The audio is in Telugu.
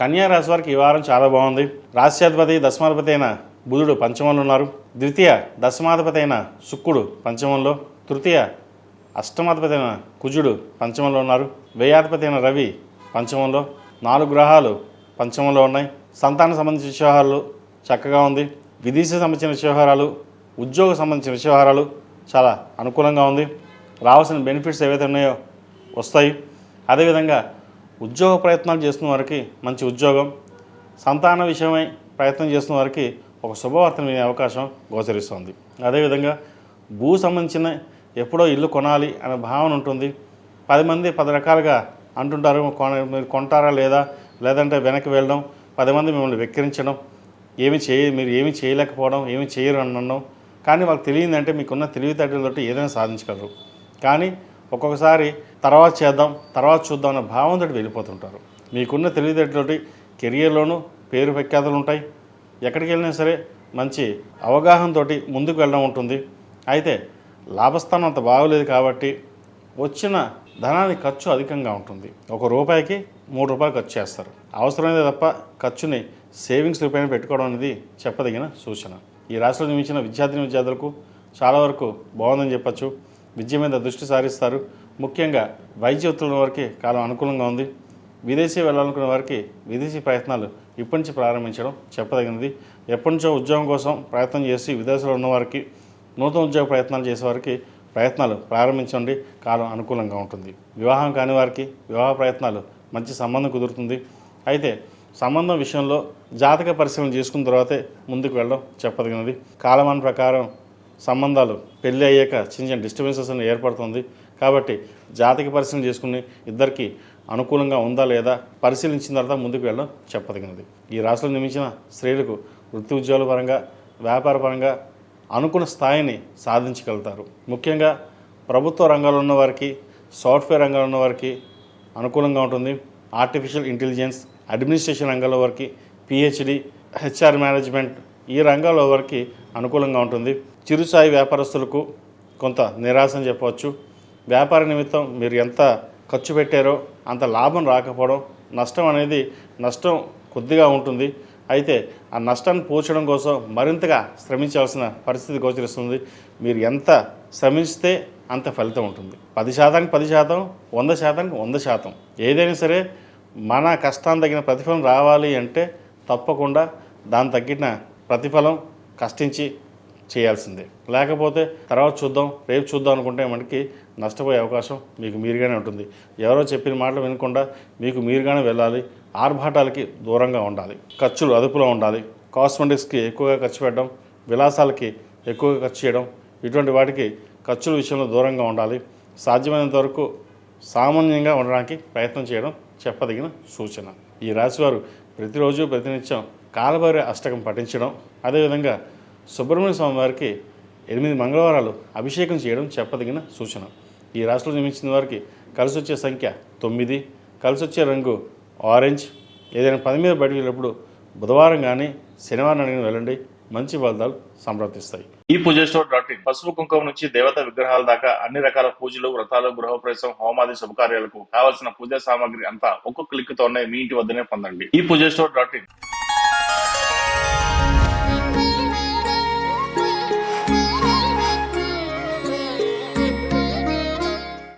కన్యా రాశి వారికి ఈ వారం చాలా బాగుంది. రాశ్యాధిపతి దశమాధిపతి అయిన బుధుడు పంచమంలో ఉన్నారు. ద్వితీయ దశమాధిపతి అయిన శుక్రుడు పంచమంలో. తృతీయ అష్టమాధిపతి అయిన కుజుడు పంచమంలో ఉన్నారు. వ్యయాధిపతి అయిన రవి పంచమంలో. నాలుగు గ్రహాలు పంచమంలో ఉన్నాయి. సంతాన సంబంధించిన విషయాలు చక్కగా ఉంది. విదేశీ సంబంధించిన వ్యవహారాలు ఉద్యోగ సంబంధించిన వ్యవహారాలు చాలా అనుకూలంగా ఉంది. రావాల్సిన బెనిఫిట్స్ ఏవైతే ఉన్నాయో వస్తాయి. అదేవిధంగా ఉద్యోగ ప్రయత్నాలు చేస్తున్న వారికి మంచి ఉద్యోగం సంతాన విషయమై ప్రయత్నం చేస్తున్న వారికి ఒక శుభవార్తను వినే అవకాశం గోచరిస్తుంది. అదేవిధంగా భూ సంబంధించిన ఎప్పుడో ఇల్లు కొనాలి అనే భావన ఉంటుంది. పది మంది పది రకాలుగా అంటుంటారు కొన మీరు కొంటారా లేదా లేదంటే వెనక్కి వెళ్ళడం పది మంది మిమ్మల్ని వెక్కిరించడం ఏమి చేయ మీరు ఏమి చేయలేకపోవడం ఏమి చేయరు అనడం కానీ వాళ్ళకి తెలియదంటే మీకున్న తెలివితేటలతో ఏదైనా సాధించగలరు. కానీ ఒక్కొక్కసారి తర్వాత చేద్దాం తర్వాత చూద్దాం అనే భావంతో వెళ్ళిపోతుంటారు. మీకున్న తెలివితేటలతోటి కెరియర్లోనూ పేరు ప్రఖ్యాతలు ఉంటాయి. ఎక్కడికి వెళ్ళినా సరే మంచి అవగాహనతో ముందుకు వెళ్ళడం ఉంటుంది. అయితే లాభస్థానం అంత బాగోలేదు కాబట్టి వచ్చిన ధనానికి ఖర్చు అధికంగా ఉంటుంది. ఒక రూపాయికి మూడు రూపాయలు ఖర్చు చేస్తారు. అవసరమైనది తప్ప ఖర్చుని సేవింగ్స్ రూపాయలు పెట్టుకోవడం అనేది చెప్పదగిన సూచన. ఈ రాష్ట్రంలో నిమించిన విద్యార్థిని విద్యార్థులకు చాలా వరకు బాగుందని చెప్పచ్చు. విద్య మీద దృష్టి సారిస్తారు. ముఖ్యంగా వైద్య వృత్తుల వారికి కాలం అనుకూలంగా ఉంది. విదేశీ వెళ్ళాలనుకునే వారికి విదేశీ ప్రయత్నాలు ఇప్పటి నుంచి ప్రారంభించడం చెప్పదగినది. ఎప్పటి నుంచో ఉద్యోగం కోసం ప్రయత్నం చేసి విదేశాల్లో ఉన్న వారికి నూతన ఉద్యోగ ప్రయత్నాలు చేసే వారికి ప్రయత్నాలు ప్రారంభించండి. కాలం అనుకూలంగా ఉంటుంది. వివాహం కాని వారికి వివాహ ప్రయత్నాలు మంచి సంబంధం కుదురుతుంది. అయితే సంబంధం విషయంలో జాతక పరిశీలన చేసుకున్న తర్వాతే ముందుకు వెళ్ళడం చెప్పదగినది. కాలమాన ప్రకారం సంబంధాలు పెళ్ళి అయ్యాక చిన్న చిన్న డిస్టర్బెన్సెస్ ఏర్పడుతుంది. కాబట్టి జాతక పరిశీలన చేసుకుని ఇద్దరికి అనుకూలంగా ఉందా లేదా పరిశీలించిన తర్వాత ముందుకు వెళ్ళడం చెప్పదగినది. ఈ రాశులు నిమించిన స్త్రీలకు వృత్తి ఉద్యోగాల పరంగా వ్యాపార పరంగా అనుకున్న స్థాయిని సాధించగలుగుతారు. ముఖ్యంగా ప్రభుత్వ రంగాల్లో ఉన్న వారికి సాఫ్ట్వేర్ రంగంలో ఉన్న వారికి అనుకూలంగా ఉంటుంది. ఆర్టిఫిషియల్ ఇంటెలిజెన్స్ అడ్మినిస్ట్రేషన్ రంగంలో వారికి పిహెచ్డి హెచ్ఆర్ మేనేజ్మెంట్ ఈ రంగాల్లో వారికి అనుకూలంగా ఉంటుంది. చిరుసాయి వ్యాపారస్తులకు కొంత నిరాశ అని చెప్పవచ్చు. వ్యాపార నిమిత్తం మీరు ఎంత ఖర్చు పెట్టారో అంత లాభం రాకపోవడం నష్టం అనేది నష్టం కొద్దిగా ఉంటుంది. అయితే ఆ నష్టాన్ని పోల్చడం కోసం మరింతగా శ్రమించాల్సిన పరిస్థితి గోచరిస్తుంది. మీరు ఎంత శ్రమిస్తే అంత ఫలితం ఉంటుంది. పది శాతానికి పది శాతం వంద శాతానికి వంద శాతం. ఏదైనా సరే మన కష్టానికి తగిన ప్రతిఫలం రావాలి అంటే తప్పకుండా దాని తగ్గిన ప్రతిఫలం కష్టించి చేయాల్సిందే. లేకపోతే తర్వాత చూద్దాం రేపు చూద్దాం అనుకుంటే మనకి నష్టపోయే అవకాశం మీకు మీరుగానే ఉంటుంది. ఎవరో చెప్పిన మాటలు వినకుండా మీకు మీరుగానే వెళ్ళాలి. ఆర్భాటాలకి దూరంగా ఉండాలి. ఖర్చులు అదుపులో ఉండాలి. కాస్మెటిక్స్కి ఎక్కువగా ఖర్చు పెట్టడం విలాసాలకి ఎక్కువగా ఖర్చు చేయడం ఇటువంటి వాటికి ఖర్చుల విషయంలో దూరంగా ఉండాలి. సాధ్యమైనంత వరకు సామాన్యంగా ఉండడానికి ప్రయత్నం చేయడం చెప్పదగిన సూచన. ఈ రాశివారు ప్రతిరోజు ప్రతినిత్యం కాలభైర అష్టకం పఠించడం అదేవిధంగా సుబ్రహ్మణ్య స్వామి వారికి ఎనిమిది మంగళవారాలు అభిషేకం చేయడం చెప్పదగిన సూచన. ఈ రాశిలో జన్మించిన వారికి కలిసి వచ్చే సంఖ్య తొమ్మిది కలిసి వచ్చే రంగు ఆరెంజ్. ఏదైనా పని మీద బయటకు వెళ్ళినప్పుడు బుధవారం కానీ శనివారం అడిగిన వెళ్ళండి. మంచి ఫలితాలు సంప్రాప్తిస్తాయి ఈ పూజ స్టోర్ డాట్ ఇన్ పసుపు కుంకుమ నుంచి దేవత విగ్రహాల దాకా అన్ని రకాల పూజలు వ్రతాలు గృహప్రవేశం హోమాది శుభకార్యాలకు కావలసిన పూజా సామాగ్రి అంతా ఒక్కొక్క క్లిక్ తోనే మీ ఇంటి వద్దనే పొందండి. ఈ పూజ స్టోర్ డాట్ ఇన్